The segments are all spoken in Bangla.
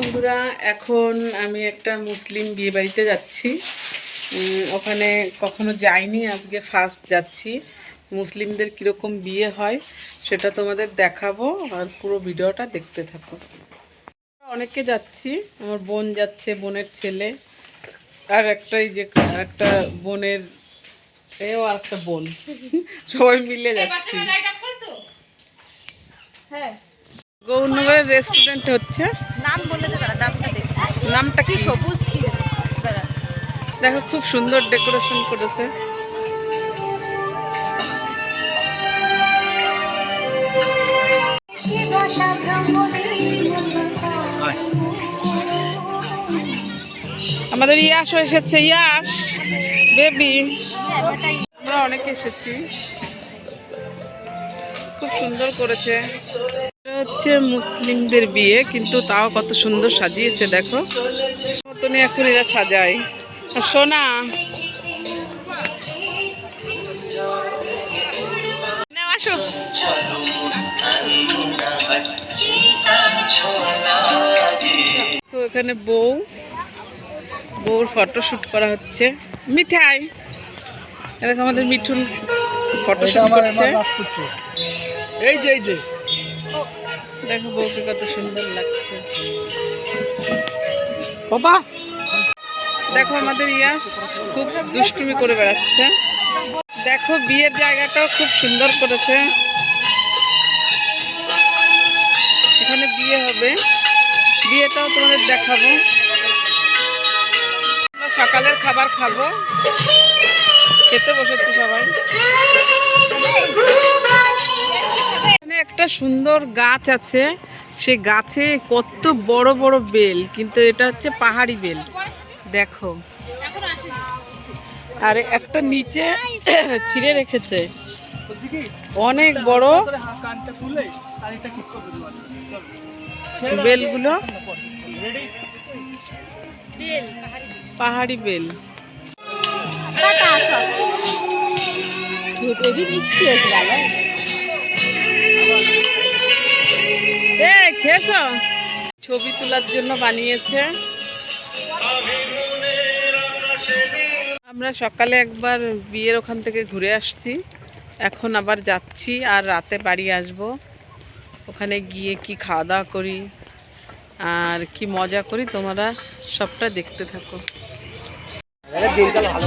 বন্ধুরা এখন আমি একটা মুসলিম বিয়ে বাড়িতে যাচ্ছি। ওখানে কখনো যাইনি আজকে ফার্স্ট যাচ্ছি। মুসলিমদের কীরকম বিয়ে হয় সেটা তোমাদের দেখাবো আর পুরো ভিডিওটা দেখতে থাকো। অনেকে যাচ্ছি আমার বোন যাচ্ছে বোনের ছেলে আর একটাই যে একটা বোনের এও আর একটা বোন। সবাই মিলে যাচ্ছি। হ্যাঁ। গৌরনগরের রেস্টুরেন্ট হচ্ছে। নাম বলে নামটা নামটা কি সবুজ কি? দেখো খুব সুন্দর ডেকোরেশন করেছে। আমাদের ইয়াসও এসেছে ইয়াস বেবি আমরা অনেকে এসেছি। খুব সুন্দর করেছে। এটা হচ্ছে মুসলিমদের বিয়ে কিন্তু তাও কত সুন্দর সাজিয়েছে দেখো। মতনই এখন এরা সাজায়। আর সোনা। আসো। এখানে বউ। বউর ফটোশুট করা হচ্ছে। মিঠাই। এরকম আমাদের মিঠুন ফটোশুট করছে। এই যে এই যে। দেখো বউকে কত সুন্দর লাগছে। বাবা! দেখো আমাদের ইয়াস খুব দুষ্টুমি করে বেড়াচ্ছে। দেখো বিয়ের জায়গাটাও খুব সুন্দর করেছে। এখানে বিয়ে হবে। বিয়েটাও তোমাদের দেখাবো। আমরা সকালের খাবার খাব। খেতে বসেছি সবাই। একটা সুন্দর গাছ আছে। সে গাছে কত বড় বড় বেল, কিন্তু এটা হচ্ছে পাহাড়ি বেল। দেখো। আর একটা নিচে ছিঁড়ে রেখেছে। অনেক বড়। বেলগুলো। পাহাড়ি বেল। খেয়েছ ছবি তোলার জন্য বানিয়েছে। আমরা সকালে একবার বিয়ের ওখান থেকে ঘুরে আসছি। এখন আবার যাচ্ছি আর রাতে বাড়ি আসব। ওখানে গিয়ে কি খাওয়া দাওয়া করি, আর কি মজা করি, তোমরা সবটা দেখতে থাকো। দিনকাল ভালো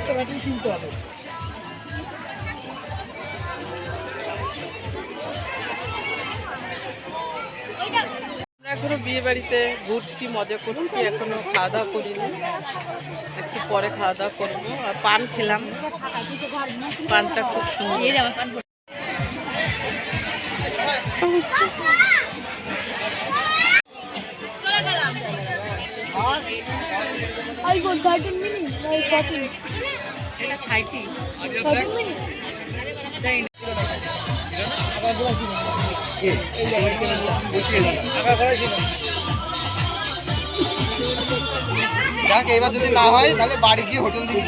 এটা হচ্ছে বর আমরা এখনও বিয়ে বাড়িতে ঘুরছি মজা করছি এখনও খাওয়া দাওয়া করিনি একটু পরে খাওয়া দাওয়া করব আর পান খেলাম পানটা খুব সুন্দর I got 13 minutes. I 14. এটা খাইটি 14 minutes. যাক এবার যদি না হয় তাহলে বাড়ি গিয়ে হোটেল দিয়ে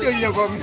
চলে যাব আমি